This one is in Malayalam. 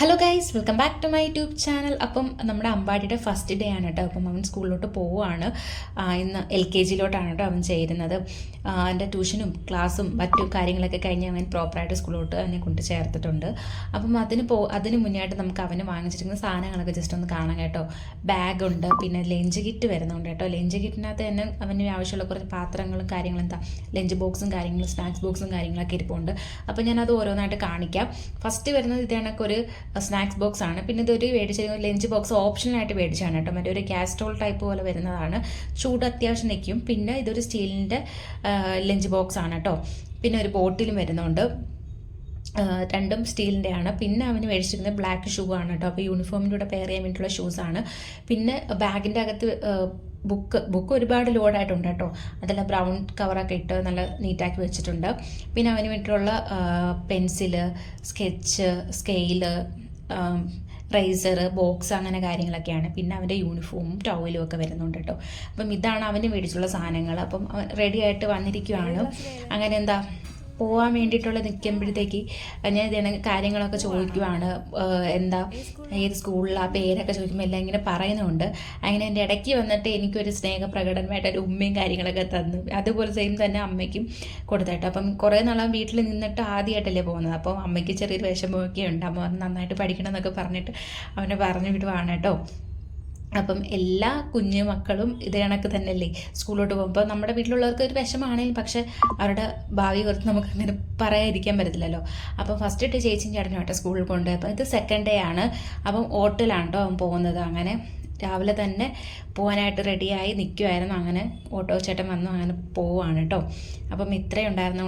Hello guys welcome back to my YouTube channel അപ്പം നമ്മുടെ അമ്പാടിയുടെ ഫസ്റ്റ് ഡേ ആണ് കേട്ടോ. അപ്പം അവൻ സ്കൂളിലോട്ട് പോവുകയാണ്. ഇന്ന് എൽ കെ ജിയിലോട്ടാണ് കേട്ടോ അവൻ ചേരുന്നത്. അവന്റെ ട്യൂഷനും ക്ലാസ്സും മറ്റു കാര്യങ്ങളൊക്കെ കഴിഞ്ഞ് അവൻ പ്രോപ്പറായിട്ട് സ്കൂളിലോട്ട് അവനെ കൊണ്ട് ചേർത്തിട്ടുണ്ട്. അപ്പം അതിന് പോ അതിന് മുന്നായിട്ട് നമുക്ക് അവന് വാങ്ങിച്ചിരിക്കുന്ന സാധനങ്ങളൊക്കെ ജസ്റ്റ് ഒന്ന് കാണാം കേട്ടോ. ബാഗുണ്ട് പിന്നെ ലഞ്ച് കിറ്റ് വരുന്നുണ്ട് കേട്ടോ. ലഞ്ച് കിറ്റിനകത്ത് തന്നെ അവന് ആവശ്യമുള്ള കുറച്ച് പാത്രങ്ങളും കാര്യങ്ങളും എന്താ ലഞ്ച് ബോക്സും കാര്യങ്ങളും സ്നാക്സ് ബോക്സും കാര്യങ്ങളൊക്കെ ഇരിപ്പുണ്ട്. അപ്പോൾ ഞാനത് ഓരോന്നായിട്ട് കാണിക്കാം. ഫസ്റ്റ് വരുന്നത് ഇത് കണക്ക് ഒരു സ്നാക്സ് ബോക്സ് ആണ്. പിന്നെ ഇതൊരു മേടിച്ചിരിക്കുന്നത് ലഞ്ച് ബോക്സ് ഓപ്ഷനായിട്ട് മേടിച്ചാണ് കേട്ടോ. മറ്റേ ഒരു കാസ്ട്രോൾ ടൈപ്പ് പോലെ വരുന്നതാണ്. ചൂട് അത്യാവശ്യം നിൽക്കും പിന്നെ ഇതൊരു സ്റ്റീലിന്റെ ലഞ്ച് ബോക്സ് ആണ് കേട്ടോ. പിന്നെ ഒരു ബോട്ടിലും വരുന്നുണ്ട്. രണ്ടും സ്റ്റീലിന്റെ ആണ്. പിന്നെ അവന് മേടിച്ചിരുന്നത് ബ്ലാക്ക് ഷൂ ആണ് കേട്ടോ. അപ്പോൾ യൂണിഫോമിന്റെ കൂടെ പെയർ ചെയ്യാൻ വേണ്ടിയിട്ടുള്ള ഷൂസാണ് പിന്നെ ബാഗിന്റെ അകത്ത് ബുക്ക് ബുക്ക് ഒരുപാട് ലോഡായിട്ടുണ്ട് കേട്ടോ അതെല്ലാം ബ്രൗൺ കവറൊക്കെ ഇട്ട് നല്ല നീറ്റാക്കി വെച്ചിട്ടുണ്ട്. പിന്നെ അവന് വേണ്ടിയിട്ടുള്ള pencil sketch scale eraser box അങ്ങനെ കാര്യങ്ങളൊക്കെയാണ്. പിന്നെ അവന്റെ യൂണിഫോമും ടവലും ഒക്കെ വരുന്നുണ്ട് കേട്ടോ അപ്പം ഇതാണ് അവന് മേടിച്ചുള്ള സാധനങ്ങൾ. അപ്പം അവൻ റെഡി ആയിട്ട് വന്നിരിക്കുവാണ്. അങ്ങനെ എന്താ പോവാൻ വേണ്ടിയിട്ടുള്ള നിൽക്കുമ്പോഴത്തേക്ക് ഞാൻ ഇതേ കാര്യങ്ങളൊക്കെ ചോദിക്കുവാണ്. എന്താ ഏത് സ്കൂളിലാ പേരൊക്കെ ചോദിക്കുമ്പോൾ എല്ലാം ഇങ്ങനെ പറയുന്നുണ്ട്. അങ്ങനെ എന്റെ ഇടയ്ക്ക് വന്നിട്ട് എനിക്കൊരു സ്നേഹപ്രകടനമായിട്ട് ഒരു ഉമ്മയും കാര്യങ്ങളൊക്കെ തന്നു. അതുപോലെ സെയിം തന്നെ അമ്മയ്ക്കും കൊടുത്തിട്ട്. അപ്പം കുറേ നാളാൻ വീട്ടിൽ നിന്നിട്ട് ആദ്യമായിട്ടല്ലേ പോകുന്നത്. അപ്പോൾ അമ്മയ്ക്ക് ചെറിയൊരു വിഷമമൊക്കെ ഉണ്ട് അമ്മ നന്നായിട്ട് പഠിക്കണം എന്നൊക്കെ പറഞ്ഞിട്ട് അവനെ പറഞ്ഞു വിടുവാണ് കേട്ടോ. അപ്പം എല്ലാ കുഞ്ഞു മക്കളും ഇത് കണക്ക് തന്നെയല്ലേ? സ്കൂളിലോട്ട് പോകുമ്പോൾ നമ്മുടെ വീട്ടിലുള്ളവർക്ക് ഒരു വിഷമാണെങ്കിലും പക്ഷെ അവരുടെ ഭാവി കുറച്ച് നമുക്ക് അങ്ങനെ പറയാതിരിക്കാൻ പറ്റത്തില്ലല്ലോ. അപ്പം ഫസ്റ്റ് ഡേ ചേച്ചിയും ചേട്ടനും ആട്ടോ സ്കൂളിൽ കൊണ്ട് അപ്പം ഇത് സെക്കൻഡ് ഡേ ആണ്. അപ്പം ഓട്ടലാണ് കേട്ടോ അവൻ പോകുന്നത്? അങ്ങനെ രാവിലെ തന്നെ പോകാനായിട്ട് റെഡിയായി നിൽക്കുമായിരുന്നു അങ്ങനെ ഓട്ടോ ചേട്ടൻ വന്നു. അങ്ങനെ പോവാണ് കേട്ടോ. അപ്പം ഇത്രയും ഉണ്ടായിരുന്നു